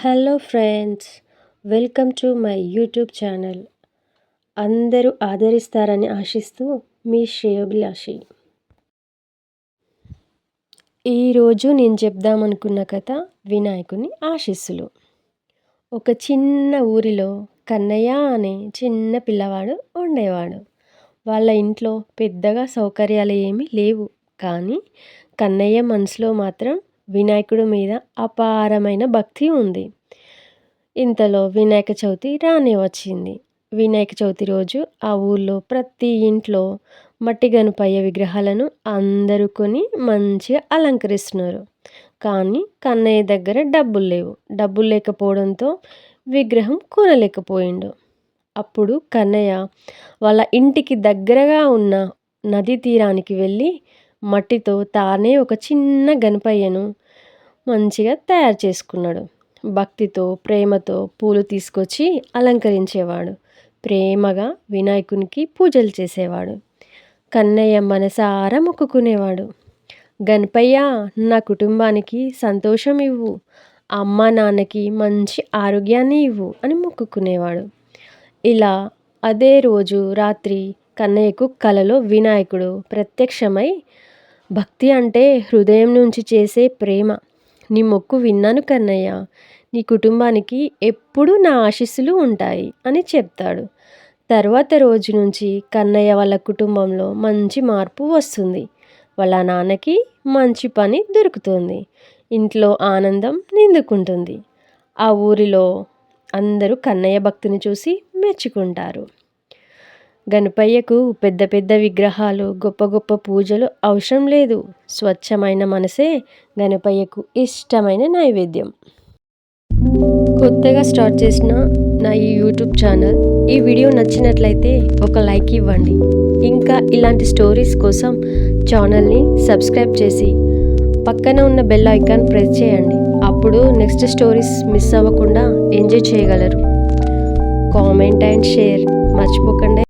Hello friends welcome to my YouTube channel. అందరూ ఆదరిస్తారని ఆశిస్తూ మీ శ్రేయోభిలాషి. ఈరోజు నేను చెప్దామనుకున్న కథ వినాయకుని ఆశీస్సులు. ఒక చిన్న ఊరిలో కన్నయ్య అనే చిన్న పిల్లవాడు ఉండేవాడు. వాళ్ళ ఇంట్లో పెద్దగా సౌకర్యాలు ఏమీ లేవు. కానీ కన్నయ్య మనసులో మాత్రం వినాయకుడి మీద అపారమైన భక్తి ఉంది. ఇంతలో వినాయక చవితి రానే వచ్చింది. వినాయక చవితి రోజు ఆ ఊళ్ళో ప్రతి ఇంట్లో మట్టి గనుపయ్య విగ్రహాలను అందరూ కొని మంచిగా అలంకరిస్తున్నారు. కానీ కన్నయ్య దగ్గర డబ్బులు లేవు. డబ్బులు లేకపోవడంతో విగ్రహం కొనలేకపోయిండు. అప్పుడు కన్నయ్య వాళ్ళ ఇంటికి దగ్గరగా ఉన్న నది తీరానికి వెళ్ళి మట్టితో తానే ఒక చిన్న గణపయ్యను మంచిగా తయారు చేసుకున్నాడు. భక్తితో ప్రేమతో పూలు తీసుకొచ్చి అలంకరించేవాడు. ప్రేమగా వినాయకునికి పూజలు చేసేవాడు. కన్నయ్య మనసారా మొక్కుకునేవాడు. గణపయ్య నా కుటుంబానికి సంతోషం ఇవ్వు. అమ్మ నాన్నకి మంచి ఆరోగ్యాన్ని ఇవ్వు అని మొక్కుకునేవాడు. ఇలా అదే రోజు రాత్రి కన్నయ్యకు కలలో వినాయకుడు ప్రత్యక్షమై భక్తి అంటే హృదయం నుంచి చేసే ప్రేమ. నీ మొక్కు విన్నాను కన్నయ్య. నీ కుటుంబానికి ఎప్పుడూ నా ఆశీస్సులు ఉంటాయి అని చెప్తాడు. తర్వాత రోజు నుంచి కన్నయ్య వాళ్ళ కుటుంబంలో మంచి మార్పు వస్తుంది. వాళ్ళ నాన్నకి మంచి పని దొరుకుతుంది. ఇంట్లో ఆనందం నిందుకుంటుంది ఆ ఊరిలో అందరూ కన్నయ్య భక్తిని చూసి మెచ్చుకుంటారు. గణపయ్యకు పెద్ద పెద్ద విగ్రహాలు గొప్ప గొప్ప పూజలు అవసరం లేదు. స్వచ్ఛమైన మనసే గణపయ్యకు ఇష్టమైన నైవేద్యం. కొత్తగా స్టార్ట్ చేసిన నా ఈ యూట్యూబ్ ఛానల్ ఈ వీడియో నచ్చినట్లయితే ఒక లైక్ ఇవ్వండి. ఇంకా ఇలాంటి స్టోరీస్ కోసం ఛానల్ని సబ్స్క్రైబ్ చేసి పక్కన ఉన్న బెల్ ఐకాన్ ప్రెస్ చేయండి. అప్పుడు నెక్స్ట్ స్టోరీస్ మిస్ అవ్వకుండా ఎంజాయ్ చేయగలరు. కామెంట్ అండ్ షేర్ మర్చిపోకండి.